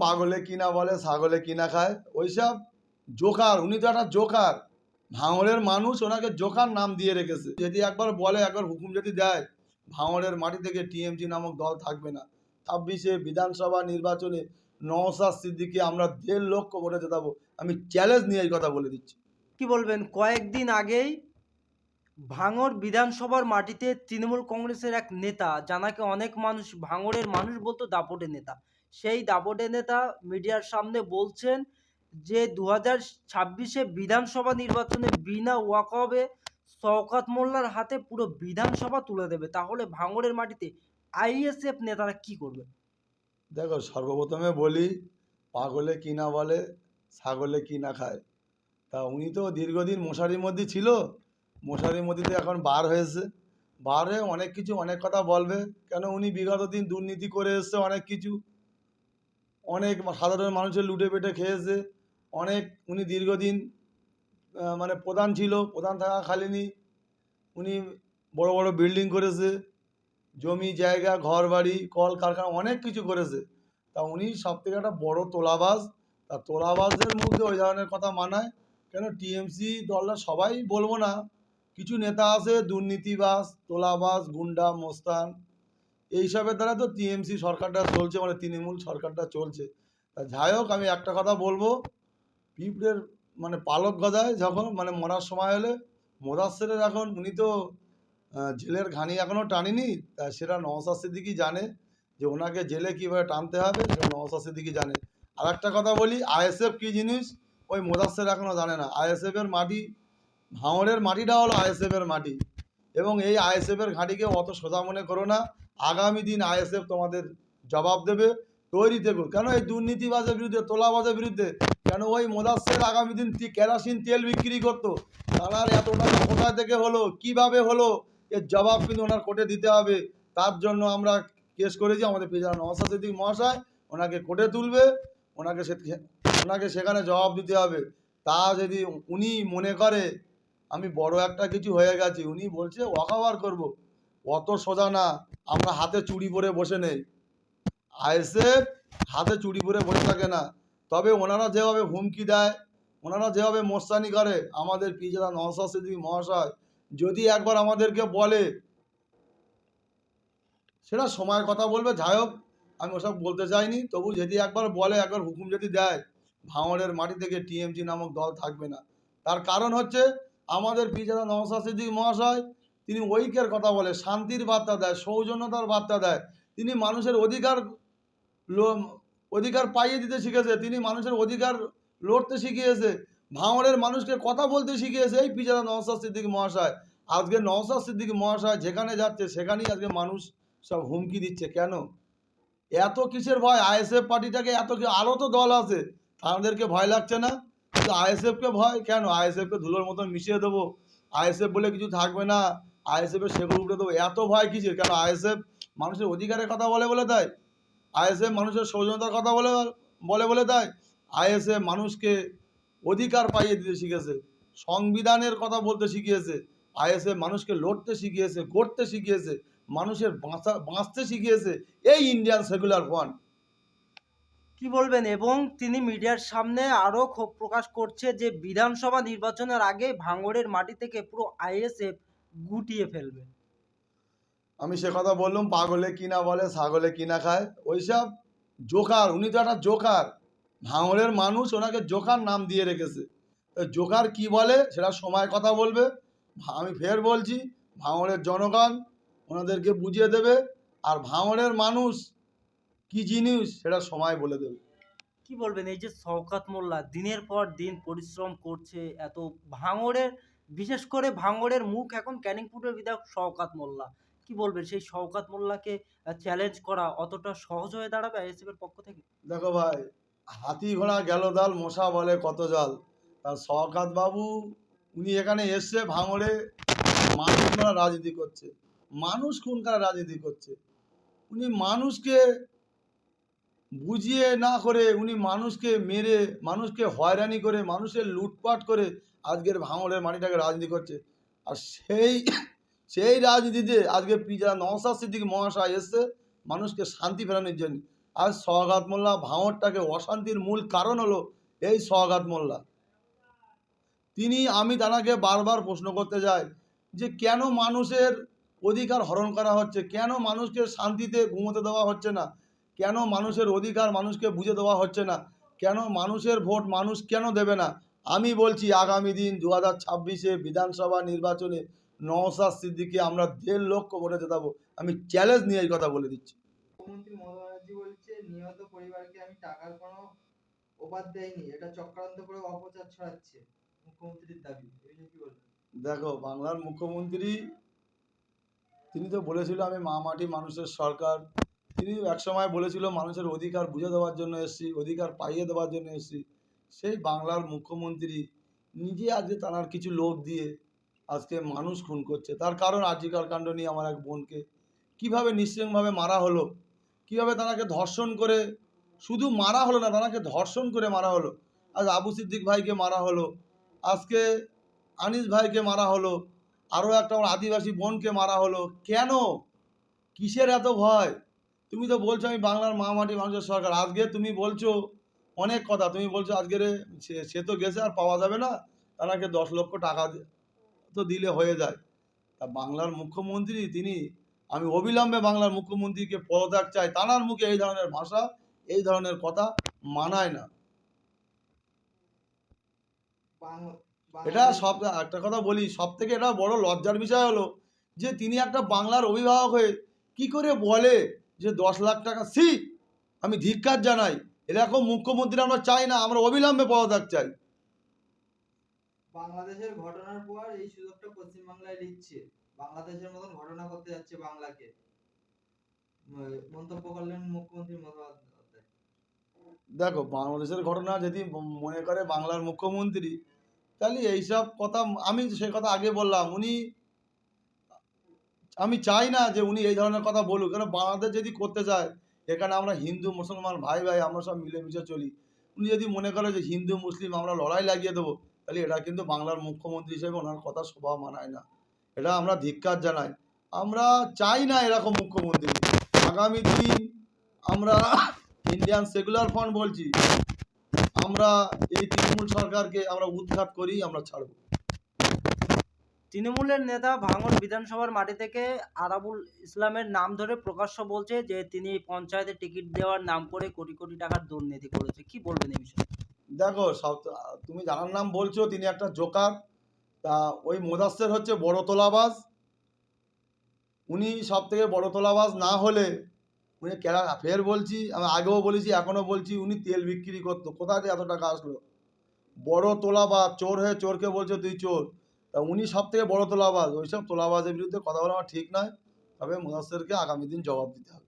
পাগলে কিনা বলে, ছাগলে কিনা খায়, ওইসব জোকার, উনি তো একটা জোকার। ভাঙড়ের মানুষ ওনাকে জোকার নাম দিয়ে রেখেছে। যদি একবার বলে, একবার হুকুম যদি দেয়, ভাঙড়ের মাটি থেকে টিএমসি নামক দল থাকবে না। ছাব্বিশে বিধানসভা নির্বাচনে নওসাদ সিদ্দিকে আমরা দেড় লক্ষ ভোটে জেতাবো। আমি চ্যালেঞ্জ নিয়ে এই কথা বলে দিচ্ছি। কি বলবেন? কয়েকদিন আগেই ভাঙড় বিধানসভার মাটিতে তৃণমূল কংগ্রেসের এক নেতা, জানাকে অনেক মানুষ, ভাঙড়ের মানুষ বলতো দাপটের নেতা। সেই দাপটে নেতা মিডিয়ার সামনে বলছেন যে দু হাজার ছাব্বিশে বিধানসভা নির্বাচনে বিনা ওয়াকবে শওকাত মোল্লার হাতে পুরো বিধানসভা তুলে দেবে। তাহলে ভাঙড়ের মাটিতে আইএসএফ নেতারা কি করবে? দেখো, সর্বপ্রথমে বলি, পাগলে কি না বলে, ছাগলে কি না খায়। তা উনি তো দীর্ঘদিন মশারির মধ্যে ছিল, মশারির মধ্যে এখন বার হয়েছে। বার হয়ে অনেক কিছু, অনেক কথা বলবে। কেন উনি বিগত দিন দুর্নীতি করে এসছে অনেক কিছু। অনেক সাধারণ মানুষের লুটে পেটে খেয়েছে। অনেক উনি দীর্ঘদিন মানে প্রধান ছিল, প্রধান থাকাকালীনই উনি বড় বড় বিল্ডিং করেছে, জমি, জায়গা ঘর বাড়ি কল কারখানা অনেক কিছু করেছে। তা উনি সব থেকে একটা বড় তোলাবাজ। তা তোলাবাজদের মধ্যে ওই ধরনের কথা মানায়। কেন? টিএমসি দলটা সবাই বলব না। কিছু নেতা আছে, দুর্নীতিবাজ, তোলাবাজ, গুন্ডা, মোস্তান। এইসবের দ্বারা তো টিএমসি সরকারটা চলছে মানে তৃণমূল সরকারটা চলছে। তা যাই হোক, আমি একটা কথা বলব, পিঁপড়ের মানে পালক গজায় যখন মানে মরার সময় হলে মোদাসেরের এখন উনি তো জেলের ঘানি এখনও টানিনি, তা সেটা নওসাদ সিদ্দিকি জানে, যে ওনাকে জেলে কীভাবে টানতে হবে সেটা নওসাদ সিদ্দিকি জানে। আর একটা কথা বলি, আইএসএফ কী জিনিস? ওই মোদাসের এখনও জানে না। আইএসএফের মাটি, ভাঙড়ের মাটিটা হলো আইএসএফের মাটি। এবং এই আইএসএফের ঘাঁটিকে অত সোজা মনে করো না আগামী দিন আইএসএফ তোমাদের জবাব দেবে, তৈরি থেকো কেন এই দুর্নীতিবাজের বিরুদ্ধে, তোলাবাজের বিরুদ্ধে? কেন ওই মোদাসের আগামী দিন কেরাসিন তেল বিক্রি করতো? তার এত টাকা কোথায় থেকে হলো? কীভাবে হলো? এর জবাব কিন্তু ওনার কোর্টে দিতে হবে। তার জন্য আমরা কেস করেছি আমাদের পেজা নওসাদ সিদ্দিক মহাশয়, ওনাকে কোর্টে তুলবে, ওনাকে সে ওনাকে সেখানে জবাব দিতে হবে। তা যদি উনি মনে করে, আমি বড় একটা কিছু হয়ে গেছি, উনি বলছে ওয়াকাবার করব। অত সোজা না, আমরা হাতে চুড়ি পরে বসে নেই। আইএসএফ হাতে চুড়ি পরে বসে থাকে না। তবে ওনারা যেভাবে হুমকি দেয়, ওনারা যেভাবে মোস্তানি করে, আমাদের পিজারা নওসাদ সিদ্দিক মহাশয়, যদি একবার আমাদেরকে বলে, সেটা সময়ের কথা বলবে, যাই হোক, আমি ওসব বলতে চাইনি। তবু যদি একবার বলে, একবার হুকুম যদি দেয়, ভাঙড়ের মাটি থেকে টিএমসি নামক দল থাকবে না। তার কারণ হচ্ছে, আমাদের পিজারা নওসাদ সিদ্দিক মহাশয় তিনি ঐক্যের কথা বলে, শান্তির বার্তা দেয়, সৌজন্যতার বার্তা দেয়। তিনি মানুষের অধিকার অধিকার পাইয়ে দিতে শিখেছে। তিনি মানুষের অধিকার লড়তে শিখিয়েছে। ভাঙড়ের মানুষকে কথা বলতে শিখিয়েছে। এই পিজারা নওসাদ সিদ্দিক মহাশয়। আজকে নওসাদ সিদ্দিক মহাশয় যেখানে যাচ্ছে, সেখানেই আজকে মানুষ সব হুমকি দিচ্ছে। কেন? এত কিসের ভয়? আইএসএফ পার্টিটাকে এত কি আরও তো দল আছে? তাদেরকে ভয় লাগছে না? কিন্তু আইএসএফকে ভয়? কেন? আইএসএফকে ধুলোর মতন মিশিয়ে দেবো। আইএসএফ বলে কিছু থাকবে না। আইএসএফের সেগুলো উঠে দেবো এত ভয় কিসের? কেন আইএসএফ মানুষের অধিকারের কথা বলে বলে দেয়? আইএসএফ মানুষের সৌজন্যতার কথা বলে বলে বলে দেয়? আইএসএফ মানুষকে অধিকার পাইয়ে দিতে শিখেছে, সংবিধানের কথা বলতে শিখিয়েছে, আইএসএফ মানুষকে লড়তে শিখিয়েছে, গড়তে শিখিয়েছে, মানুষের বাঁচা, বাঁচতে শিখিয়েছে, এই ইন্ডিয়ান সেকুলার ফ্রন্ট কি বলবেন? এবং তিনি মিডিয়ার সামনে আরও ক্ষোভ প্রকাশ করছে যে বিধানসভা নির্বাচনের আগে ভাঙড়ের মাটি থেকে পুরো আইএসএফ গুটিয়ে ফেলবে। আমি সে কথা বললাম পাগলে কিনা বলে ছাগলে কিনা খায় ওইসব জোকার উনি তো একটা জোকার। ভাঙড়ের মানুষ ওনাকে জোকার নাম দিয়ে রেখেছে। তো জোকার কি বলে সেটা সময় কথা বলবে। আমি ফের বলছি ভাঙড়ের জনগণ ওনাদেরকে বুঝিয়ে দেবে আর ভাঙড়ের মানুষ কি জিনিস সেটা সময় বলে দেবে। কি বলবেন এই যে শওকাত মোল্লা দিনের পর দিন পরিশ্রম করছে এত ভাঙড়ের বিশেষ করে ভাঙড়ের মুখ এখন ক্যানিংপুরের বিধায়ক শওকাত মোল্লা। কি বলবেন? সেই শওকাত মোল্লাকে চ্যালেঞ্জ করা অতটা সহজ হয়ে দাঁড়াবে আইএসএফ এর পক্ষ থেকে? দেখো ভাই, হাতি ঘোড়া গেল দাল মশা বলে কত জল। তার শওকাত বাবু, উনি এখানে এসছে ভাঙড়ে, মানুষ রাজনীতি করছে? মানুষ খুন করা রাজনীতি করছে? উনি মানুষকে বুঝিয়ে না করে উনি মানুষকে মেরে, মানুষকে হয়রানি করে, মানুষের লুটপাট করে আজকের ভাঙড়ের মাটিটাকে রাজনীতি করছে। আর সেই সেই রাজনীতিতে আজকে পিজা নওসাদ সিদ্দিক মহাশয় এসছে মানুষকে শান্তি ফেরানোর জন্য। আজ সোহাগাত মোল্লা ভাঙরটাকে অশান্তির মূল কারণ হলো এই সোহাগাত মোল্লা। তিনি, আমি তানাকে বারবার প্রশ্ন করতে যাই যে কেন মানুষের অধিকার হরণ করা হচ্ছে? কেন মানুষকে শান্তিতে ঘুমোতে দেওয়া হচ্ছে না? কেন মানুষের অধিকার মানুষকে বুঝে দেওয়া হচ্ছে না? কেন মানুষের ভোট মানুষ কেন দেবে না? আমি বলছি আগামী দিন দু হাজার ছাব্বিশে বিধানসভা নির্বাচনে নওসাদ সিদ্দিকে আমরা দেড় লক্ষ ভোটে জেতাবো। আমি চ্যালেঞ্জ নিয়ে এই কথা বলে দিচ্ছি। মুখ্যমন্ত্রী মমতা ব্যানার্জি বলছে নিহত পরিবারকে আমি টাকার কোনো অবাদ দেয়নি এটা চক্রান্ত করে অপচার ছড়াচ্ছে মুখ্যমন্ত্রীর দাবি। কি বলবেন? দেখো বাংলার মুখ্যমন্ত্রী তিনি তো বলেছিল আমি মা মাটি মানুষের সরকার তিনি একসময় বলেছিল, মানুষের অধিকার বুঝে দেওয়ার জন্য এসেছি, অধিকার পাইয়ে দেওয়ার জন্য এসেছি। সেই বাংলার মুখ্যমন্ত্রী নিজে আজকে তার কিছু লোক দিয়ে আজকে মানুষ খুন করছে। তার কারণ আজিকার কাণ্ড নিয়ে আমার এক বোনকে, কীভাবে নিঃসঙ্গভাবে মারা হলো? কীভাবে তাকে ধর্ষণ করে, শুধু মারা হলো না, তাকে ধর্ষণ করে মারা হলো? আজ আবু সিদ্দিক ভাইকে মারা হলো, আজকে আনিস ভাইকে মারা হলো, আরও একটা আমার আদিবাসী বোনকে মারা হলো। কেন? কিসের এত ভয়? তুমি তো বলছো আমি বাংলার মা মাটি মানুষের সরকার। আজকে তুমি বলছো অনেক কথা। তুমি বলছো আজকের সে সে তো গেছে আর পাওয়া যাবে না। তাকে দশ লক্ষ টাকা তো দিলে হয়ে যায়। তা বাংলার মুখ্যমন্ত্রী তিনি আমি অবিলম্বে বাংলার মুখ্যমন্ত্রীকে পদত্যাগ চাই। তানার মুখে এই ধরনের ভাষা এই ধরনের কথা মানায় না। এটা সব একটা কথা বলি সব থেকে এটা বড় লজ্জার বিষয় হলো যে তিনি একটা বাংলার অভিভাবক হয়ে কি করে বলে যে দশ লাখ টাকা সি আমি ধিক্কার জানাই। এরকম মুখ্যমন্ত্রী আমরা চাই না আমরা অবিলম্বে পদত্যাগ চাই। বাংলাদেশের ঘটনার পর এই সুযোগটা পশ্চিমবাংলায় নিচ্ছে। বাংলাদেশের মতন ঘটনা করতে যাচ্ছে বাংলাকে। মন্তব্য করলেন মুখ্যমন্ত্রী দেখো বাংলাদেশের ঘটনা যদি মনে করে বাংলার মুখ্যমন্ত্রী তাহলে এইসব কথা আমি সে কথা আগে বললাম উনি আমি চাই না যে উনি এই ধরনের কথা বলুক। কারণ বাংলাদেশ যদি করতে চায়, এখানে আমরা হিন্দু, মুসলমান, ভাই ভাই, আমরা সব মিলেমিশে চলি। উনি যদি মনে করে যে হিন্দু, মুসলিম, আমরা লড়াই লাগিয়ে দেবো, তাহলে এটা কিন্তু বাংলার মুখ্যমন্ত্রী হিসেবে ওনার কথা স্বভাব মানায় না। এটা আমরা ধিক্কার জানাই। আমরা চাই না এরকম মুখ্যমন্ত্রী। আগামী দিন আমরা ইন্ডিয়ান সেকুলার ফ্রন্ট বলছি, আমরা এই তৃণমূল সরকারকে আমরা উৎখাত করেই আমরা ছাড়বো। তৃণমূলের নেতা ভাঙড় বিধানসভার মাটি থেকে আরাবুল ইসলামের নাম ধরে প্রকাশ্য বলছে যে তিনি পঞ্চায়েতে টিকিট দেওয়ার নাম করে কোটি কোটি টাকার দুর্নীতি করেছে। কি বলবেন এই বিষয়ে? দেখো তুমি জানার নাম বলছো, তিনি একটা জোকার। তা ওই মোদাস্তের হচ্ছে বড় তোলাবাজ। উনি সব থেকে বড় তোলাবাজ না হলে উনি কেরা ফের বলছি, আমি আগেও বলেছি, এখনও বলছি, উনি তেল বিক্রি করতো। কোথা থেকে এত টাকা আসলো? বড় তোলাবাজ, চোর হয়ে চোরকে বলছে, তুই চোর। তা উনি সব থেকে বড় তোলাবাজ ওইসব তোলাবাজের বিরুদ্ধে কথা বলা আমার ঠিক নয়। তবে মোদাস্তেরকে আগামী দিন জবাব দিতে হবে।